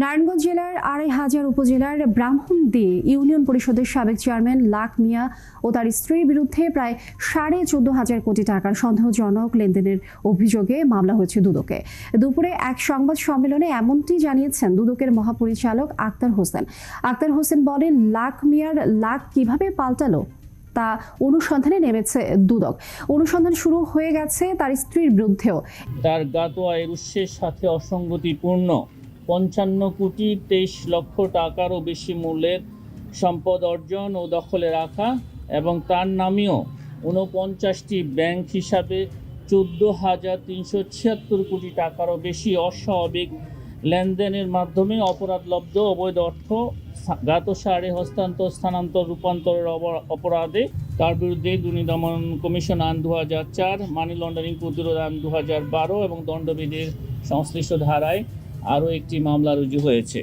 নারায়ণগঞ্জ জেলার আড়াই হাজার উপজেলার ব্রাহ্মণদী ইউনিয়ন পরিষদের সাবেক চেয়ারম্যান লাখ মিয়া ও তার স্ত্রীর বিরুদ্ধে প্রায় সাড়ে চোদ্দ হাজার কোটি টাকার সন্দেহজনক লেনদেনের অভিযোগে মামলা হয়েছে দুদকে। দুপুরে এক সংবাদ সম্মেলনে এমনটি জানিয়েছেন দুদকের মহাপরিচালক আক্তার হোসেন। আক্তার হোসেন বলেন, লাখ মিয়ার লাখ কীভাবে পাল্টালো তা অনুসন্ধানে নেমেছে দুদক। অনুসন্ধান শুরু হয়ে গেছে তার স্ত্রীর বিরুদ্ধেও। তার জ্ঞাত আয়ের উৎসের সাথে অসঙ্গতিপূর্ণ। পঞ্চান্ন কোটি তেইশ লক্ষ টাকারও বেশি মূল্যের সম্পদ অর্জন ও দখলে রাখা এবং তার নামেও ঊনপঞ্চাশটি ব্যাংক হিসাবে চোদ্দ হাজার তিনশো ছিয়াত্তর কোটি টাকারও বেশি অস্বাভাবিক লেনদেনের মাধ্যমে অপরাধলব্ধ অবৈধ অর্থ জ্ঞাত সারে হস্তান্তর, স্থানান্তর, রূপান্তরের অপরাধে। তার বিরুদ্ধে দুর্নীতি দমন কমিশন আইন দু হাজার চার, মানি লন্ডারিং প্রতিরোধ আইন দু হাজার বারো এবং দণ্ডবিধির সংশ্লিষ্ট ধারায় আরও একটি মামলা রুজু হয়েছে।